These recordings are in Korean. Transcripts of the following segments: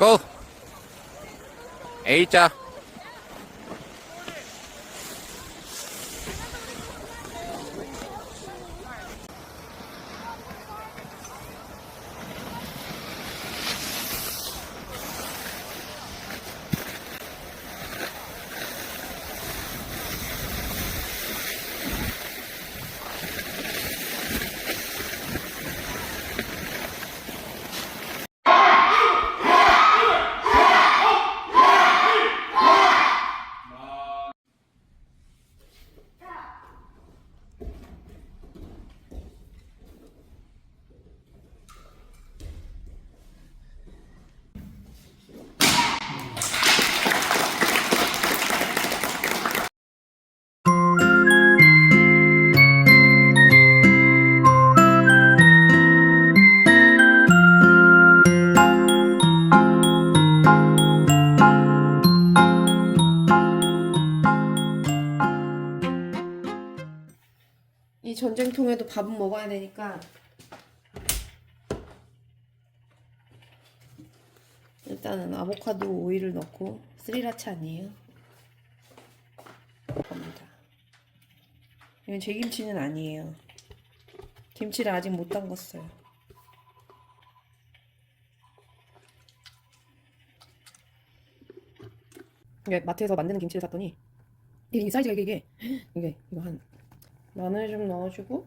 고! A 전쟁통에도 밥은 먹어야 되니까 일단은 아보카도 오일을 넣고 스리라차 아니에요? 겁니다. 이건 제 김치는 아니에요. 김치를 아직 못 담갔어요. 마트에서 만드는 김치를 샀더니 이게, 이게 사이즈가 이게 이게 이게 이거 한 마늘 좀 넣어주고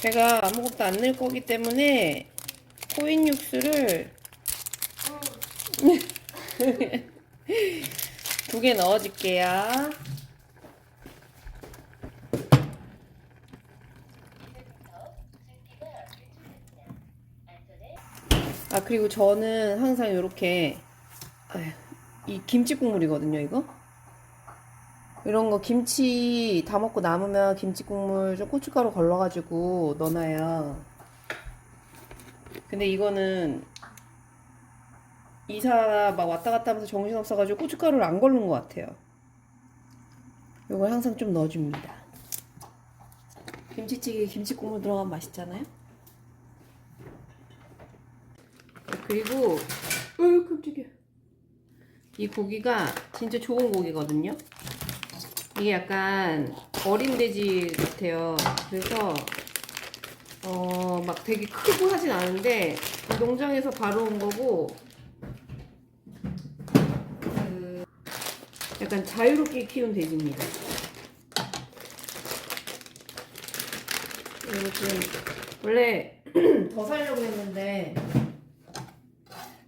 제가 아무것도 안 넣을 거기 때문에 코인 육수를 두 개 넣어줄게요. 아 그리고 저는 항상 이렇게 이 김치 국물이거든요 이거 이런 거 김치 다 먹고 남으면 김치 국물 좀 고춧가루 걸러가지고 넣어놔요. 근데 이거는 이사 막 왔다 갔다 하면서 정신 없어가지고 고춧가루를 안 걸른 것 같아요. 이걸 항상 좀 넣어줍니다. 김치찌개 김치 국물 들어가면 맛있잖아요. 그리고 어휴 깜짝이야. 이 고기가 진짜 좋은 고기거든요. 이게 약간 어린 돼지 같아요. 그래서 어 막 되게 크고 하진 않은데 농장에서 바로 온 거고 그 약간 자유롭게 키운 돼지입니다. 지금 원래 더 살려고 했는데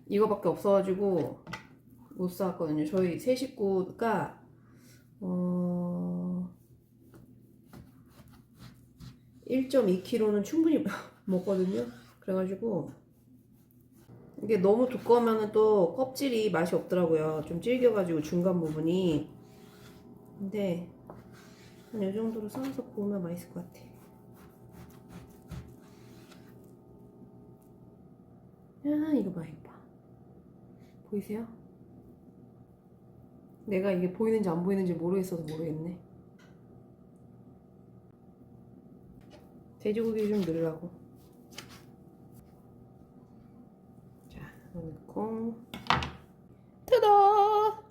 이거밖에 없어가지고 못 사왔거든요. 저희 세 식구가 어... 1.2kg는 충분히 먹거든요. 그래가지고 이게 너무 두꺼우면 또 껍질이 맛이 없더라고요. 좀 질겨가지고 중간 부분이. 근데 한 이 정도로 썰어서 구우면 맛있을 것 같아. 야 이거 봐 이거 봐. 보이세요? 내가 이게 보이는지 안 보이는지 모르겠어서 모르겠네. 돼지고기 좀 넣으라고. 자, 넣고. 타다!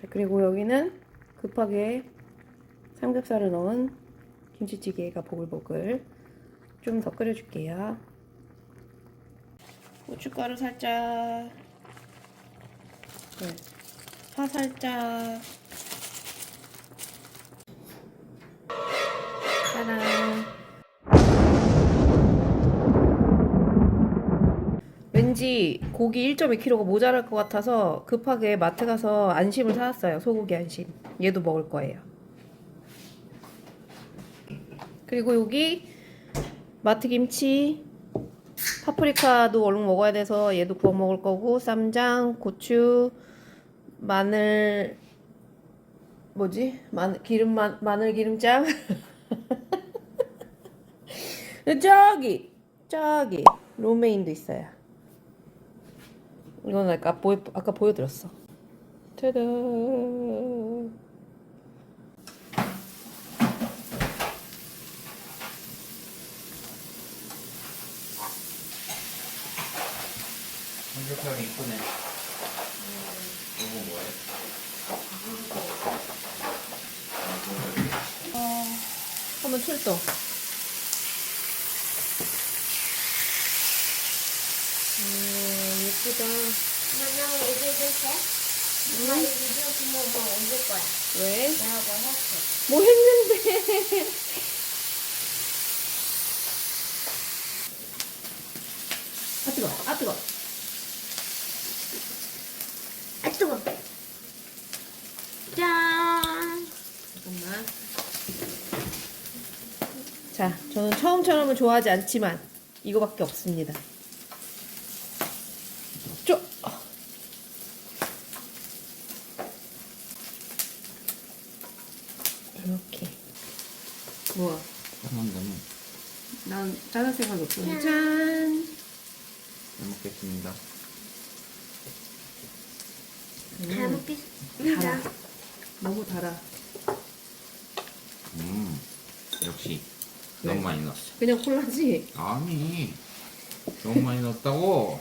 자, 그리고 여기는 급하게 삼겹살을 넣은 김치찌개가 보글보글 좀 더 끓여줄게요. 고춧가루 살짝. 네. 파 살짝. 왠지 고기 1.2kg가 모자랄 것 같아서 급하게 마트 가서 안심을 사왔어요. 소고기 안심. 얘도 먹을 거예요. 그리고 여기 마트 김치, 파프리카도 얼른 먹어야 돼서 얘도 구워 먹을 거고 쌈장, 고추, 마늘 뭐지? 마늘 기름 마, 마늘 기름장 저기 저기 로메인도 있어요. 이건 아까 보여 아까 보여드렸어. 짜잔. 모양이 이쁘네. 이거 뭐예요? 어, 한번 출동. 음, 예쁘다. 나는 이제 이렇게 엄마 이 비디오 보면 뭐 올릴 거야. 왜? 내가 뭐 했어. 뭐 했는데? 아, 뜨거, 아, 뜨거. 아 뜨거. 짠. 잠깐만. 자, 저는 처음처럼은 좋아하지 않지만 이거밖에 없습니다. 쪼. 이렇게. 뭐야? 더는 난 짜는 생각이 없어. 짠. 짠. 잘 먹겠습니다. 잘 먹겠습니다. 달아. 너무 달아. 음, 역시 왜? 너무 많이 넣었어. 그냥 콜라지? 아니, 너무 많이 넣었다고.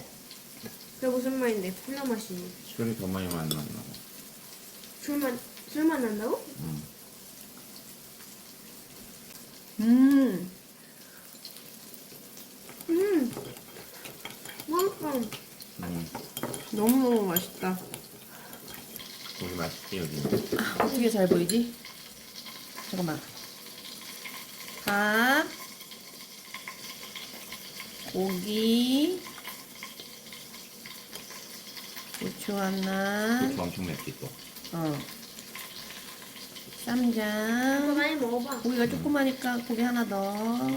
그게 무슨 말인데? 콜라 맛이 술이 더 많이 안 넣었나고. 술만 술만 난다고? 음, 음. 음. 맛있어. 음, 너무너무 맛있다. 고기 맛있지 여기. 어떻게 잘 보이지? 잠깐만. 밥, 고기, 고추 하나, 고추 엄청 맵지 또. 어, 이거 쌈장. 많이 먹어봐. 고기가 조그마니까 고기 하나 더.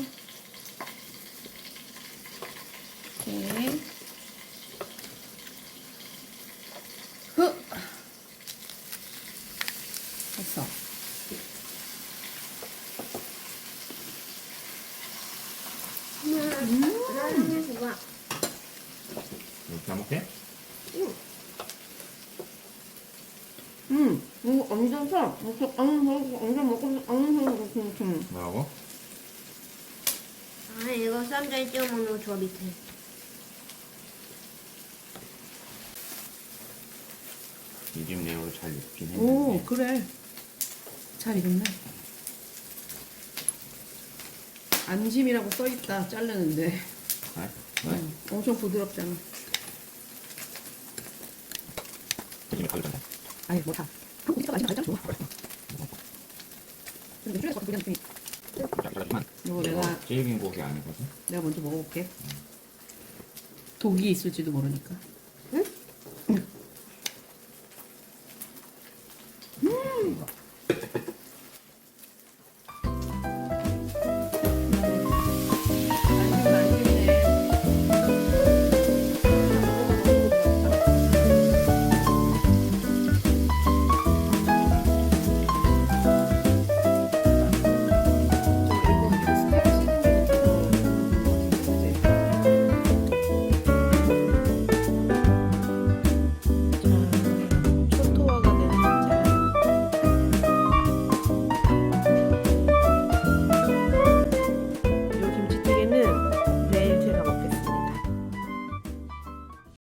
이렇게. 흑! 됐어. 음. 봐. 이렇게 잘 먹게? 음, 이거 완전 사. 이거 완전 완전 먹고 완전 음. 뭐라고? 아 이거 쌈장에 찍어 먹는 거 좋아 밑에. 이집 내용을 잘 오, 했는데. 그래. 잘 익었네. 안심이라고 써있다. 자르는데. 아, 왜? 음, 엄청 부드럽잖아. 가을 전에. 아니, 뭐 다. 고기가 맛이 가장 좋아. 근데 줄여서 고기 느낌이. 이거 이거 내가 질긴 고기 아니거든. 내가 먼저 먹어볼게. 독이 있을지도 모르니까.